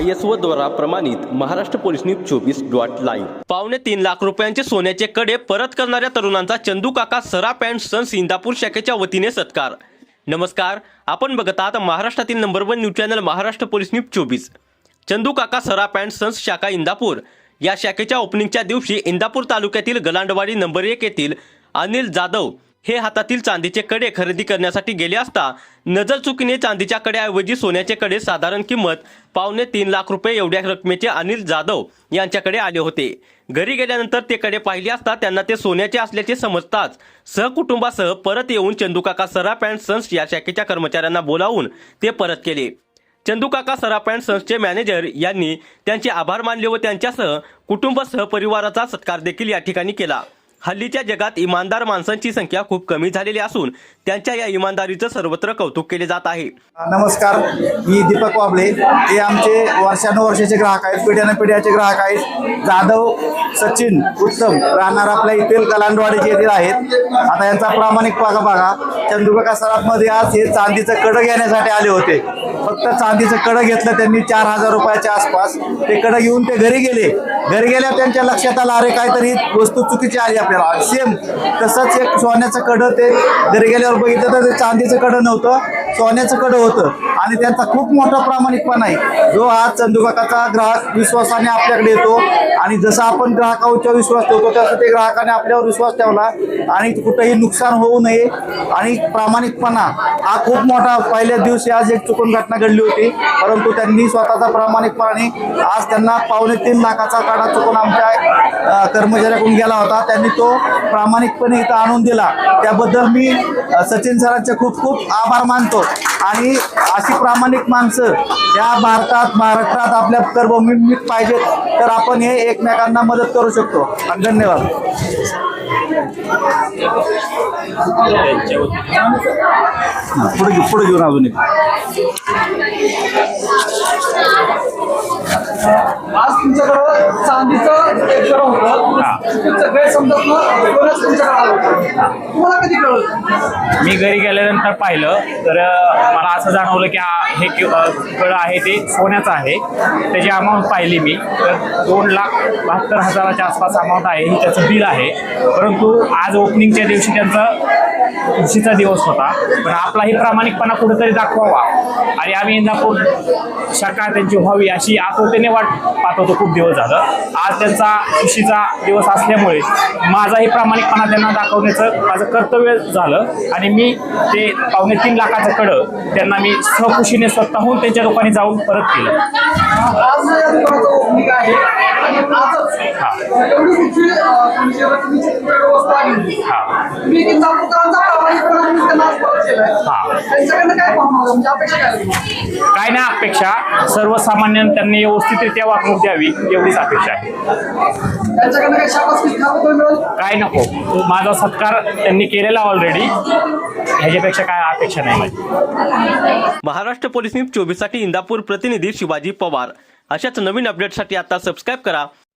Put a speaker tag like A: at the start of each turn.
A: I S O द्वारा प्रमाणित Maharashtra police news चोवीस डॉट लाईव्ह. पावणे तीन लाख रुपयांचे सोन्याचे कडे परत करणाऱ्या तरुणांचा चंदू काका सराफ अँड सन्स इंदापूर शाखेच्या वतीने सत्कार. नमस्कार आपण बघत आहात महाराष्ट्रातील number one news channel Maharashtra police news चोवीस. चंदू काका सराफ अँड सन्स शाखा इंदापूर. या शाखेच्या ओपनिंगच्या दिवशी इंदापूर तालुक्यातील गलांडवाडी नंबर एक येथील अनिल जाधव हे हातातील चांदीचे कडे खरेदी करण्यासाठी गेले असता नजर चुकीने चांदीच्या कड्याऐवजी सोन्याचे कडे साधारण किंमत पावणे तीन लाख रुपये एवढ्या रकमेचे अनिल जाधव यांच्याकडे आले होते. घरी गेल्यानंतर ते कडे पाहिले असता त्यांना ते सोन्याचे असल्याचे समजताच सहकुटुंबासह परत येऊन चंदूकाका सराफ अँड सन्स या शाखेच्या कर्मचाऱ्यांना बोलावून ते परत केले. चंदूकाका सराफ अँड सन्सचे मॅनेजर यांनी त्यांचे आभार मानले व त्यांच्यासह कुटुंब सहपरिवाराचा सत्कार देखील या ठिकाणी केला. हल्लीच्या जगात इमानदार माणसांची संख्या खूप कमी झालेली असून त्यांच्या या इमानदारीचं सर्वत्र कौतुक केले जात आहे.
B: नमस्कार मी दीपक वाबळे. हे आमचे वर्षानुवर्षाचे ग्राहक आहेत पिढ्यानं पिढ्याचे ग्राहक आहेत. जाधव सचिन उत्तम राहणार आपल्या इथेल कलांडवाडीचे येथील आहेत. आता यांचा प्रामाणिक बघा बघा. चंदुकाका सराफमध्ये आज हे चांदीचं कडं घेण्यासाठी आले होते. फक्त चांदीचं कडं घेतलं त्यांनी चार हजार रुपयाच्या आसपास. ते कडं घेऊन ते घरी गेले. घरी गेल्या त्यांच्या लक्षात आलं अरे काहीतरी वस्तू चुकीची आली आपल्याला. सेम तसंच एक सोन्याचं कडं ते घरी गेल्यावर बघितलं तर ते चांदीचं कडं नव्हतं. सोन्याचं कडं होतं. आणि त्यांचा खूप मोठा प्रामाणिकपणा आहे. जो आज चंदुकाकाचा ग्राहक विश्वासाने आपल्याकडे येतो आणि जसं आपण ग्राहकावर विश्वास ठेवतो तसं ते ग्राहकाने आपल्यावर विश्वास ठेवला आणि कुठंही नुकसान होऊ नये. आणि प्रामाणिकपणा हा खूप मोठा पहिल्या दिवशी आज एक चुकून घटना घडली होती. परंतु त्यांनी स्वतःचा प्रामाणिकपणाने आज त्यांना पावणे तीन लाखाचा काढा चुकून आमच्या कर्मचाऱ्याकडून गेला होता. त्यांनी तो प्रामाणिकपणे इथं आणून दिला. त्याबद्दल मी सचिन सरांचे खूप खूप आभार मानतो. आणि अशी प्रामाणिक माणसं या भारतात महाराष्ट्रात आपल्या कर्मभूमीत पाहिजेत तर आपण हे एकमेकांना मदत करू शकतो. आणि धन्यवाद. पुढे घेऊ पुढे घेऊन अजून एक.
C: आज तुमच्याकडं चांदीचं एक जरा होतं तुमचं गैरसमजात कोणाच तुमच्याकडे आलं होतं तुम्हाला कधी कळलं?
D: मी घरी गेल्यानंतर पाहिलं तर मला असं जाणवलं की हे कळ आहे ते सोन्याचं आहे. त्याची अमाऊंट पाहिली मी. तर दोन लाख बहात्तर हजाराच्या आसपास अमाऊंट आहे ही त्याचं बिल आहे. परंतु आज ओपनिंगच्या दिवशी त्यांचं खुशीचा दिवस होता. पण आपलाही प्रामाणिकपणा कुठेतरी दाखवावा. आणि आम्ही इंदापूर शाखा त्यांची व्हावी अशी आतोतेने वाट पाहत होतो. खूप दिवस झालं. आज त्यांचा खुशीचा दिवस असल्यामुळे माझाही प्रामाणिकपणा त्यांना दाखवण्याचं माझं कर्तव्य झालं. आणि मी ते पावणे तीन लाखाचं कडं त्यांना मी सहखुशीने स्वतःहून त्यांच्या लोकांनी जाऊन परत केलं.
C: काय पाहणार म्हणजे अपेक्षा काय आहे तुम्हाला?
D: काय नाही अपेक्षा सर्वसामान्य त्यांनी व्यवस्थितरित्या वागणूक द्यावी एवढीच अपेक्षा आहे. काय नको माझा सत्कार त्यांनी केलेला ऑलरेडी ह्याच्यापेक्षा काय अपेक्षा नाही माझी.
A: महाराष्ट्र पोलीस न्यूज चोवीससाठी इंदापूर प्रतिनिधी शिवाजी पवार. अशाच नवीन अपडेटसाठी आता सबस्क्राईब करा.